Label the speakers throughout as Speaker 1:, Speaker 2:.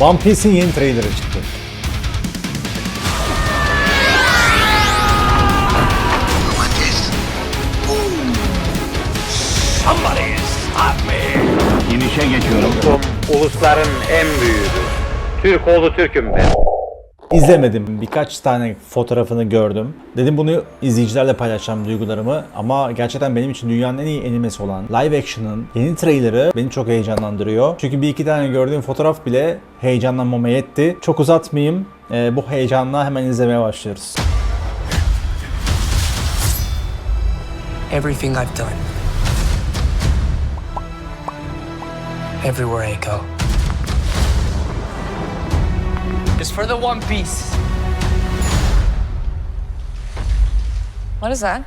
Speaker 1: One Piece'in yeni trailerı çıktı.
Speaker 2: İnişe geçiyorum.
Speaker 3: Ulusların en büyüğüdür. Türk oğlu Türk'üm ben.
Speaker 1: İzlemedim. Birkaç tane fotoğrafını gördüm. Dedim bunu izleyicilerle paylaşacağım duygularımı. Ama gerçekten benim için dünyanın en iyi animesi olan live action'ın yeni trailerı beni çok heyecanlandırıyor. Çünkü bir iki tane gördüğüm fotoğraf bile heyecanlanmama yetti. Çok uzatmayayım. Ee, bu heyecanla hemen izlemeye başlıyoruz.
Speaker 4: Everything I've done. Everywhere I go. Is for the One Piece.
Speaker 5: What is that?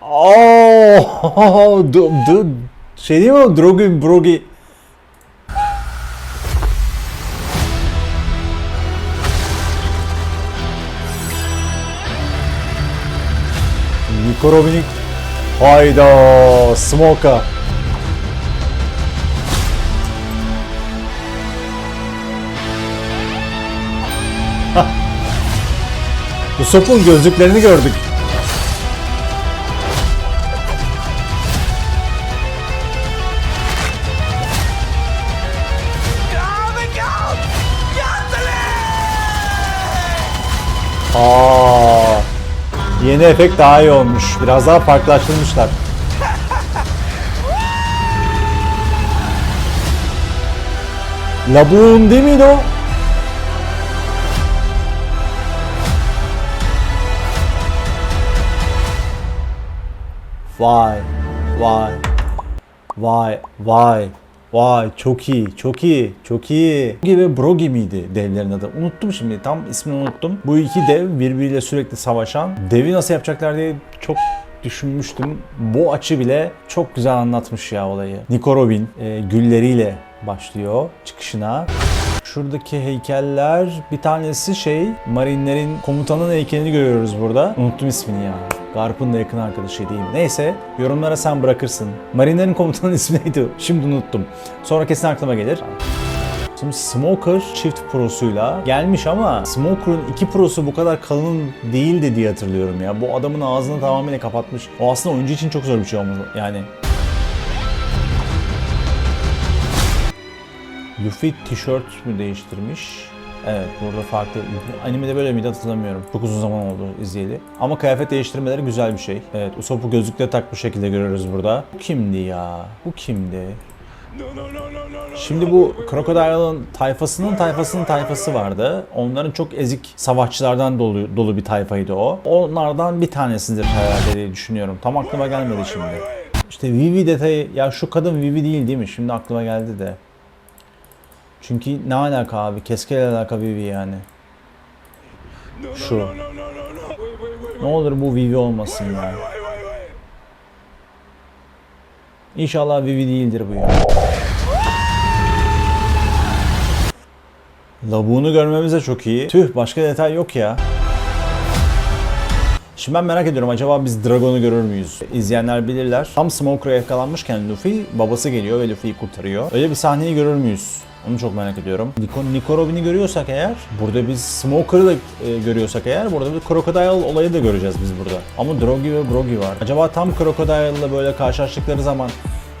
Speaker 1: Oh, du, du, şey değil mi o? Drogi, brogi. Nico Robin'i Hayda, Smoka. Usopp'un gözlüklerini gördük. Aa, yeni efekt daha iyi olmuş. Biraz daha farklılaştırmışlar. Labuğun değil miydi o? Vay, vay, vay, vay, vay çok iyi, çok iyi, çok iyi. Brogi ve Brogi miydi devlerin adı? Unuttum şimdi, tam ismini unuttum. Bu iki dev birbiriyle sürekli savaşan. Devi nasıl yapacaklar diye çok düşünmüştüm. Bu açı bile çok güzel anlatmış ya olayı. Nico Robin e, gülleriyle başlıyor çıkışına. Şuradaki heykeller bir tanesi şey Marinlerin komutanın heykelini görüyoruz burada. Unuttum ismini ya. Garp'ın da yakın arkadaşı mi? Neyse yorumlara sen bırakırsın. Marinlerin komutanın ismi neydi? Şimdi unuttum. Sonra kesin aklıma gelir. Şimdi Smoker çift prosuyla gelmiş ama Smoker'ın iki prosu bu kadar kalın değildi diye hatırlıyorum ya. Bu adamın ağzını tamamıyla kapatmış. O aslında oyuncu için çok zor bir şey olmuş yani. Luffy tişört mü değiştirmiş? Evet burada farklı. Animede böyle miydi hatırlamıyorum. Çok uzun zaman oldu izleyeli. Ama kıyafet değiştirmeleri güzel bir şey. Evet Usopp'u gözlükle takmış şekilde görüyoruz burada. Bu kimdi ya? Bu kimdi? Şimdi bu Crocodile'ın tayfasının tayfasının tayfası vardı. Onların çok ezik savaşçılardan dolu, dolu bir tayfaydı o. Onlardan bir tanesidir herhalde diye düşünüyorum. Tam aklıma gelmedi şimdi. İşte Vivi detayı, ya şu kadın Vivi değil değil mi? Şimdi aklıma geldi de. Çünkü ne alaka abi? Keskeyle alaka Vivi yani. Şu. Ne olur bu Vivi olmasın ya. İnşallah Vivi değildir bu ya. Labuğunu görmemiz de çok iyi. Tüh başka detay yok ya. Şimdi ben merak ediyorum acaba biz Dragon'u görür müyüz? İzleyenler bilirler. Tam Smoker'a yakalanmışken Luffy babası geliyor ve Luffy'yi kurtarıyor. Öyle bir sahneyi görür müyüz? Onu çok merak ediyorum. Nico, Nico Robin'i görüyorsak eğer, burada biz Smoker'ı da e, görüyorsak eğer, burada bir Crocodile olayı da göreceğiz biz burada. Ama Drogi ve Brogi var. Acaba tam Crocodile'la böyle karşılaştıkları zaman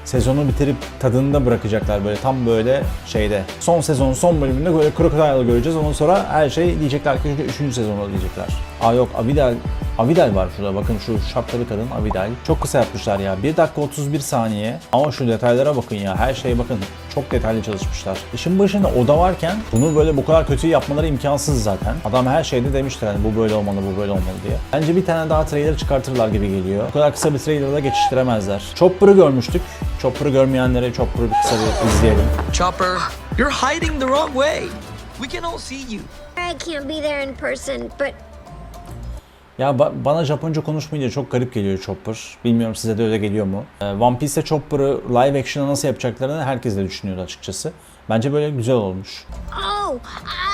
Speaker 1: sezonu bitirip tadını da bırakacaklar böyle tam böyle şeyde. Son sezon son bölümünde böyle Crocodile'ı göreceğiz. Ondan sonra her şey diyecekler ki 3. sezonda diyecekler. Aa yok Avidal Avidal var şurada bakın şu şapkalı kadın Avidal. Çok kısa yapmışlar ya. 1 dakika 31 saniye. Ama şu detaylara bakın ya. Her şeye bakın. Çok detaylı çalışmışlar. İşin başında oda varken bunu böyle bu kadar kötü yapmaları imkansız zaten. Adam her şeyde demiştir hani bu böyle olmalı bu böyle olmalı diye. Bence bir tane daha trailer çıkartırlar gibi geliyor. Bu kadar kısa bir trailer'da geçiştiremezler. Chopper'ı görmüştük. Chopper'ı görmeyenlere Chopper'ı bir kısa bir izleyelim.
Speaker 4: Chopper, you're hiding the wrong way. We can all see you.
Speaker 6: I can't be there in person, but
Speaker 1: Ya ba- bana Japonca konuşmayınca çok garip geliyor Chopper. Bilmiyorum size de öyle geliyor mu? Ee, One Piece'te Chopper'ı live action'a nasıl yapacaklarını herkes de düşünüyordu açıkçası. Bence böyle güzel olmuş.
Speaker 6: oh,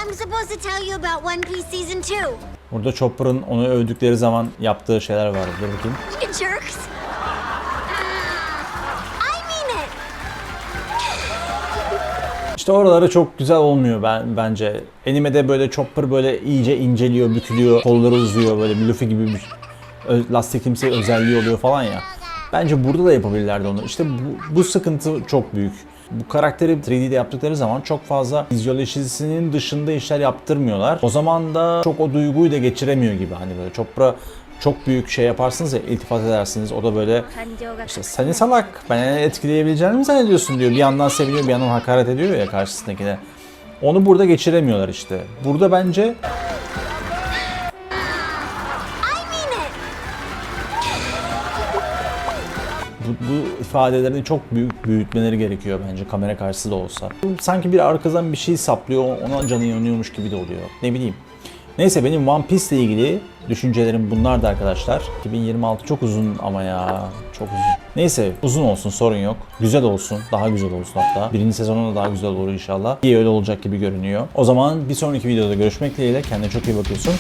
Speaker 6: I'm supposed to tell you about One Piece Season 2.
Speaker 1: Burada Chopper'ın onu övdükleri zaman yaptığı şeyler var. Dur bakayım.
Speaker 6: You
Speaker 1: İşte oraları çok güzel olmuyor ben bence. Animede böyle Chopper böyle iyice inceliyor, bükülüyor, kolları uzuyor böyle bir Luffy gibi bir lastikimsi özelliği oluyor falan ya. Bence burada da yapabilirlerdi onu. İşte bu, bu sıkıntı çok büyük. Bu karakteri 3D'de yaptıkları zaman çok fazla fizyolojisinin dışında işler yaptırmıyorlar. O zaman da çok o duyguyu da geçiremiyor gibi. Hani böyle Chopper'a çok büyük şey yaparsınız ya iltifat edersiniz. O da böyle işte seni salak ben etkileyebileceğini mi zannediyorsun diyor. Bir yandan seviniyor bir yandan hakaret ediyor ya karşısındakine. Onu burada geçiremiyorlar işte. Burada bence bu, bu ifadelerini çok büyük büyütmeleri gerekiyor bence kamera karşısı da olsa. Sanki bir arkadan bir şey saplıyor, ona canı yanıyormuş gibi de oluyor. Ne bileyim. Neyse benim One Piece ile ilgili düşüncelerim bunlar da arkadaşlar. 2026 çok uzun ama ya. Çok uzun. Neyse uzun olsun sorun yok. Güzel olsun. Daha güzel olsun hatta. Birinci sezonunda daha güzel olur inşallah. İyi öyle olacak gibi görünüyor. O zaman bir sonraki videoda görüşmek dileğiyle. Kendine çok iyi bakıyorsun.